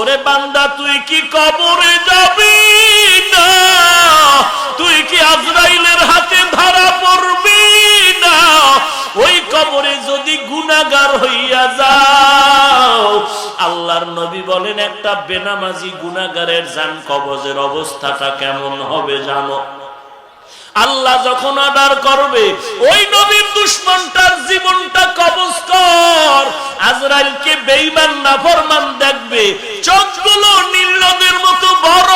ওরে বান্দা, তুই কি কবরে যাবি না? তুই কি আজরাইলের হাতে ধরা পড়বি না? ওই কবরে যদি গুনাগার হইয়া যাও, আল্লাহর নবী বলেন, একটা বেনামাজি গুনাগারের যান কবজের অবস্থাটা কেমন হবে জানো? আল্লাহ যখন আদার করবে, ওই নবীর দুশ্মনটার জীবনটা কবজ কর। আজরাইলকে না নাফরমান দেখবে, চোখগুলো নীল নদীর মতো বড়।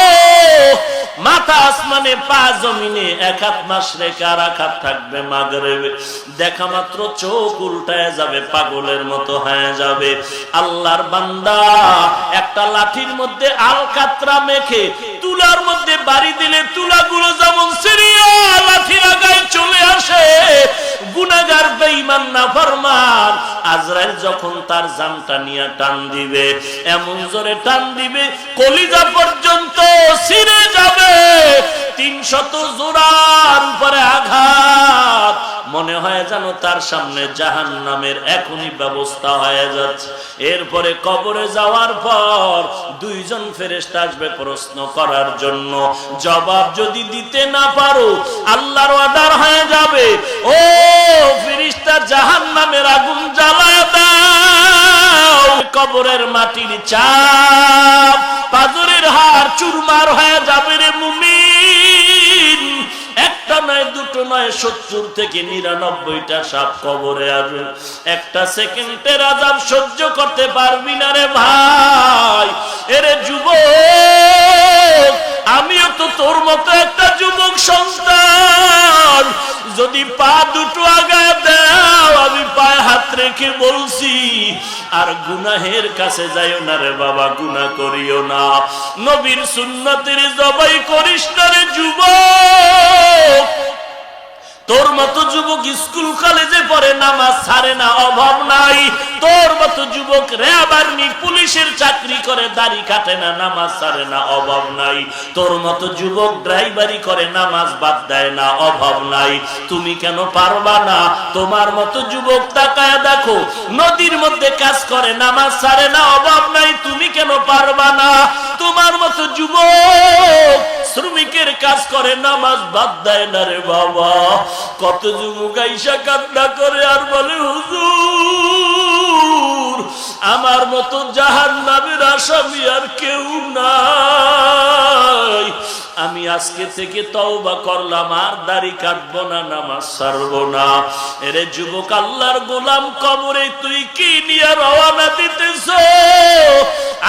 মাথা আসমানে, পা জমিনে, এক হাত মাস রেখে আর এক হাত থাকবে মাগরেবে? দেখা মাত্র চোখ উল্টায় যাবে, পাগলের মতো হয়ে যাবে। আল্লাহর বান্দা, একটা লাঠির মধ্যে আল কাতরা মেখে, তুলার মধ্যে বাড়ি দিলে তুলাগুলো যেমন সিরিয়া লাঠি লাগায় চলে আসে। গুনাগার বেঈমান না ফরমান আজরাইল যখন তার জামটা নিয়ে টান দিবে, এমন জোরে টান দিবে, কলিজা পর্যন্ত ছিঁড়ে যাবে। তিনশত জোড়ার উপরে আঘাত। মনে হয় যেন তার সামনে জাহান নামের এখনই ব্যবস্থা হয়ে যাচ্ছে। এরপরে কবরে যাওয়ার পর দুইজন ফেরেস্তা আসবে প্রশ্ন করার জন্য। জবাব যদি দিতে না পারো, আল্লাহর অর্ডার হয়ে যাবে। ও ফেরিস্তা জাহান নামের আগুন জ্বালায় দাও। কবরের মাটির চাপ পাজরের হার চুরমার হয়ে যাবে রে মুমিন। একটা নয়, দুটো নয়, সত্তর থেকে নিরানব্বইটা সাপ কবরে আসবে। একটা সেকেন্ডের আজাব সহ্য করতে পারবি না রে ভাই। এরে যুবক আমিও তো তোর মতো একটা যুবক সন্তান। যদি পা দুটো আগায় দাও, আমি পায়ে হাত রেখে বলছি, আর গুনাহের কাছে যাইও না রে বাবা, গুনাহ করিও না। নবীর সুন্নতের জবাই করিস না রে যুবক। তোর মতো যুবক স্কুল কলেজে পড়ে, নামাজ ছাড়ে না, অভাব নাই। তোর মতো যুবক র্যাব আর্মি পুলিশের চাকরি করে, দাড়ি কাটে না, নামাজ ছাড়ে না, অভাব নাই। তোর মতো যুবক ড্রাইভারি করে, নামাজ বাদ দেয় না, অভাব নাই। তুমি কেন পারবা না? তোমার মতো যুবক তাকায় দেখো, নদীর মধ্যে কাজ করে, নামাজ ছাড়ে না, অভাব নাই। তুমি কেন পারবা না? তোমার মতো যুবক শ্রমিকের কাজ করে, নামাজ বাদ দেয় না রে বাবা। কত যুবক আইসা কান্না করে আর বলে, হুজুর আমার মতো জাহান নামের আসামি আর কেউ নাই। আমি আজকে থেকে তওবা করলাম, আর দাড়ি কাটব না, নামাজ ছাড়বো না। এরে যুবক, আল্লাহর গোলাম কবরে তুই কি নিয়ে রওনা দিতেছ?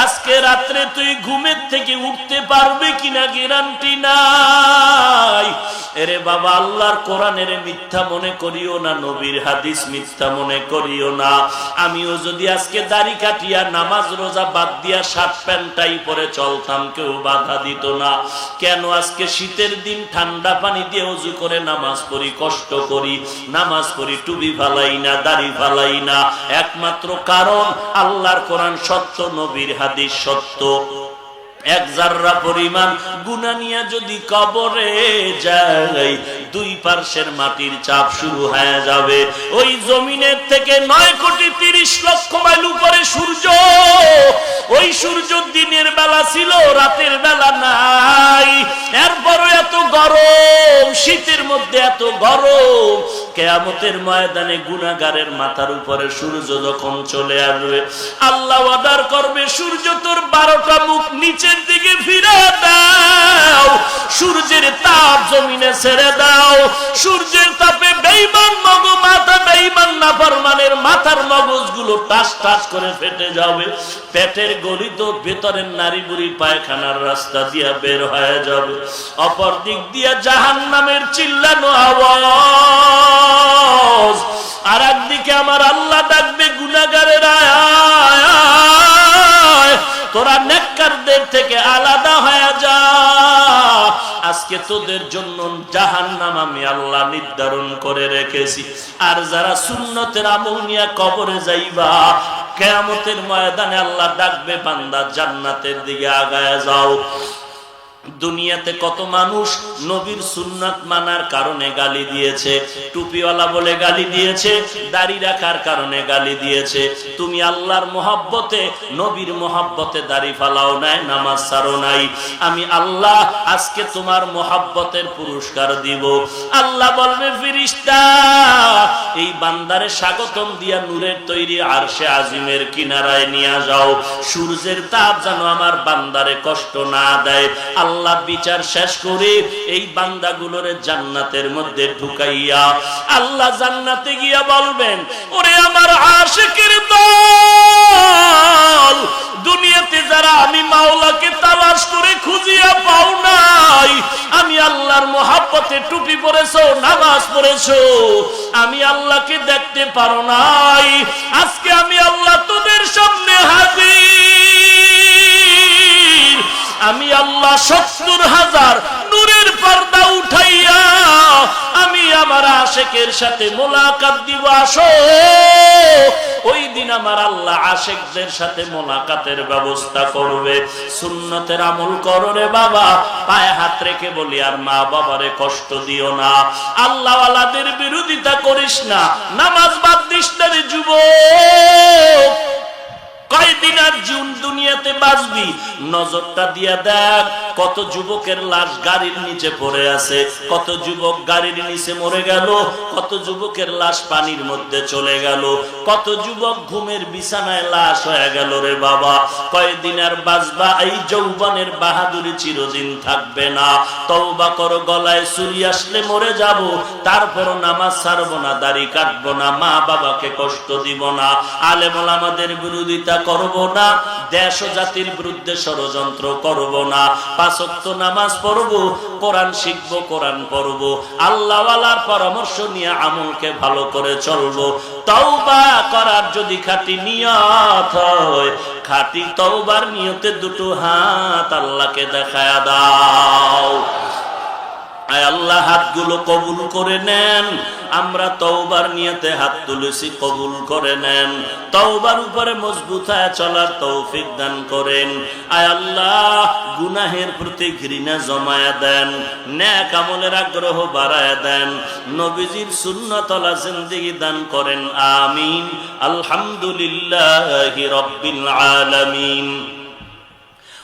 আজকে রাত্রে তুই ঘুমের থেকে উঠতে পারবি কিনা? গ্যারান্টি নাই। এরে বাবা, আল্লাহর কোরআনের মিথ্যা মনে করিও না, নবীর হাদিস মিথ্যা মনে করিও না। আমিও যদি আজকে দাড়ি কাটিয়া, নামাজ রোজা বাদ দিয়া, শার্ট প্যান্টটাই পরে চলতাম, কেউ বাধা দিত না। কেন আজকে শীতের দিন ঠান্ডা পানি দিয়ে উজু করে নামাজ পড়ি, কষ্ট করি। নামাজ পড়ি টুবি ফালাই না, দাড়ি ফালাই না। একমাত্র কারণ, আল্লাহর কোরআন সত্য, নবীর হাদিস সত্য। এক জাররা পরিমাণ গুনা নিয়ে যদি কবরে যাই দুই পার্শ্বের মাটির চাপ শুরু হয়ে যাবে। ওই জমিনের থেকে নয় কোটি তিরিশ লক্ষ মাইল উপরে সূর্য। ওই সূর্য দিনের বেলা ছিল, রাতের বেলা নাই। এরপরও এত গরম, শীতের মধ্যে এত গরম। কেয়ামতের ময়দানে গুনাগারের মাথার উপরে সূর্য যখন চলে আসবে, আল্লাহ আদার করবে, সূর্য তোর বারোটা মুখ নিচের দিকে ফিরে দাও। সূর্যের তাপ জমিনে ছেড়ে দাও। সূর্যের তাপে বেইমান মগ মাথা বেইমান না ফরমানের মাথার মগজগুলো টাস টাস করে ফেটে যাবে। পেটের গলিত ভেতরের নারী বুড়ি পায়খানার রাস্তা দিয়া বের হয়ে যাবে। অপর দিক দিয়া জাহান নামের চিল্লানো আওয়াজ। আর একদিকে আমার আল্লাহ ডাকবে গুনাগারের। তোরা নেককারদের থেকে আলাদা হয়ে যা। আজকে তোদের জন্য জাহান্নাম আমি আল্লাহ নির্ধারণ করে রেখেছি। আর যারা সুন্নতের আমল নিয়ে কবরে যাইবা, কেয়ামতের ময়দানে আল্লাহ ডাকবে, বান্দা জান্নাতের দিকে আগায় যাও। দুনিয়াতে কত মানুষ নবীর সুন্নাত মানার কারণে গালি দিয়েছে, টুপিওয়ালা বলে গালি দিয়েছে, দাড়ি রাখার কারণে গালি দিয়েছে। তুমি আল্লাহর মোহাব্বতে, নবীর মোহাব্বতে দাড়ি ফালাও নাই, নামাজ সারো নাই। আমি আল্লাহ আজকে তোমার মোহাব্বতের পুরস্কার দিব। আল্লাহ বলবে ফিরিস্তা এই বান্দারে স্বাগতম দিয়া নূরের তৈরি আরশে আজিমের কিনারায় নিয়ে যাও। সূর্যের তাপ যেন আমার বান্দারে কষ্ট না দেয়। আল্লাহ বিচার শেষ করে এই বান্দাগুলোরে জান্নাতের মধ্যে ঢুকাইয়া আল্লাহ জান্নাতে গিয়া বলবেন, ওরে আমার আশিকের দল, দুনিয়াতে যারা আমি মাওলাকে তালাশ করে খুঁজিয়া পাও নাই, আমি আল্লাহর মোহাব্বতে টুপি পরেছো, নামাজ পড়েছো, আমি আল্লাহকে দেখতে পারো নাই, আজকে আমি আল্লাহ তোদের সামনে হাজির। আমি আল্লাহ সত্তর হাজার নূরের পর্দা উঠাইয়া আমি আমার আশেকের সাথে মোলাকাত দিব, আসো। ওই দিন আমার আল্লাহ আশেকদের সাথে মোলাকাতের ব্যবস্থা করবে। সুন্নতের আমল করো বাবা। পায়ে হাত রেখে বলি, আর মা বাবারে কষ্ট দিও না। আল্লাহওয়ালাদের বিরোধিতা করিস না। নামাজ বাদ দিস না যুবক। আর জুন দুনিয়াতে বাঁচবি। নজরটা দিয়া দেখ, কত যুবকের লাশ গাড়ির নিচে পড়ে আছে, কত যুবক গাড়ির নিচে মরে গেল, কত যুবকের লাশ পানির মধ্যে চলে গেল, কত যুবক ঘুমের বিছানায় লাশ হয়ে গেল রে বাবা। কয়দিন আর বাঁচবা, এই যৌবনের বাহাদুরি চিরদিন থাকবে না। তওবা করো, গলায় চুরি আসলে মরে যাব, তারপরও নামাজ ছাড়বো না, দাড়ি কাটবো না, মা বাবাকে কষ্ট দিব না। আলেমল আমাদের বিরোধিতা করব না, দেশ জাতির বিরুদ্ধে ষড়যন্ত্র করব না। পাঁচক্ত নামাজ পড়ব, কোরআন কোরআন পড়ব। আল্লাহওয়ালার পরামর্শ নিয়ে আমলকে ভালো করে করার যদি খাঁটি নিয়ত হয়, খাঁটি তওবার নিয়তে দুটো হাত আল্লাহকে দেখায় দাও। আয় আল্লাহ, হাতগুলো কবুল করে নেন। আমরা তওবার নিয়তে হাত তুলেছি, কবুল করে নেন। তওবার উপরে মজবুত হয়ে চলার তৌফিক দান করেন। আয় আল্লাহ, গুনাহের প্রতি ঘৃণা জমায়া দেন ন্যাক আমলের আগ্রহ বাড়ায় দেন। নবীজির সুন্নতলা জিন্দিগি দান করেন, আমিন। আলহামদুলিল্লাহি রব্বিল আলামিন।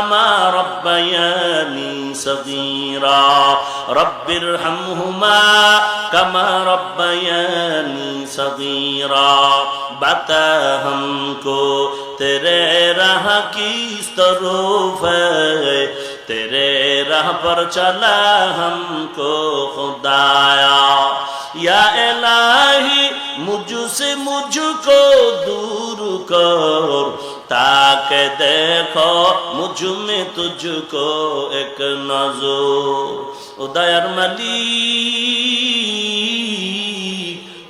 كما ربياني صغيرا رب ارحمهما كما ربياني صغيرا بتا ہم کو تیرے راہ کی طرف ہے تیرے راہ پر چلا ہم کو خدایا یا الہی مجھ سے مجھ کو دور کر তাকে দেখো, মুজুমে তুঝুকো এক নজো উদয়ার মালি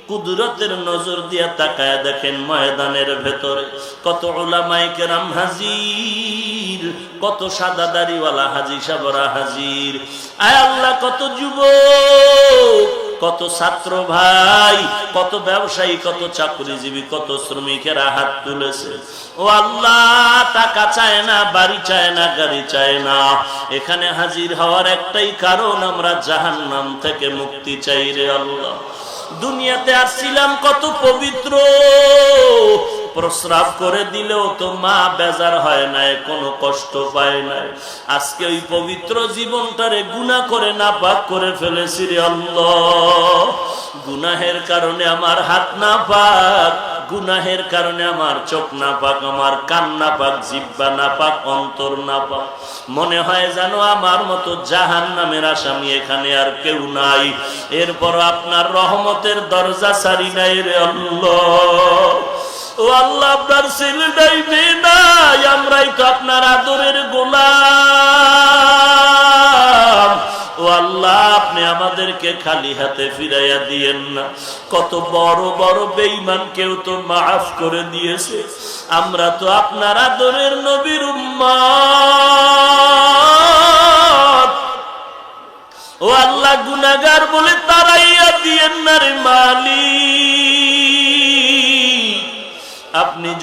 কুদরতের নজর দিয়া তাকায় দেখেন ময়দানের ভেতরে। কত ওলামাইকে রাম হাজির, কত সাদা দাড়িওয়ালা হাজি সাবরা হাজির। আয় আল্লাহ, কত যুবক কত ছাত্র ভাই, কত ব্যবসায়ী, কত চাকরিজীবী, কত শ্রমিকেরা হাত তুলেছে। ও আল্লাহ, টাকা চায় না, বাড়ি চায় না, গাড়ি চায় না। এখানে হাজির হওয়ার একটাই কারণ, আমরা জাহান নাম থেকে মুক্তি চাই রে আল্লাহ। দুনিয়াতে আসছিলাম কত পবিত্র প্রস্রাব করে দিলেও তো মা বেজার হয় নাই, কোনো কষ্ট পায় নাই। আজকে ওই পবিত্র জীবনটারে গুণা করে না পাক করে ফেলেছি রে আল্লাহ। গুনাহের কারণে আমার হাত না পাক গুনাহের কারণে আমার চোখ না পাক আমার কান না পাক জিব্বা না পাক অন্তর না পাক মনে হয় জানো আমার মতো জাহান নামের আসামি এখানে আর কেউ নাই। এরপর আপনার রহমতের দরজা সারি নাই রে আল্লাহ। ও আল্লাহ, আপনার নাই আমরাই তো আপনার আদরের আমাদেরকে খালি হাতে ফিরাইয়া দিয়েন না। কত বড় বড় বেঈমান কেউ তো মাফ করে দিয়েছে। আমরা তো আপনার আদরের নবীর উম্মাদ ও আল্লাহ গুনাগার বলে তারাইয়া দিয়েন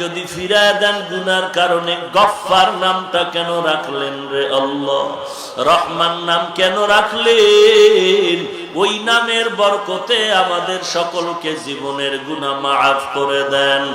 যদি ফিরায় দেন গুনার কারণে, গফফার নামটা কেন রাখলেন রে আল্লাহ? রহমান নাম কেন রাখলেন? ওই নামের বরকতে আমাদের সকলকে জীবনের গুণা মাফ করে দেন।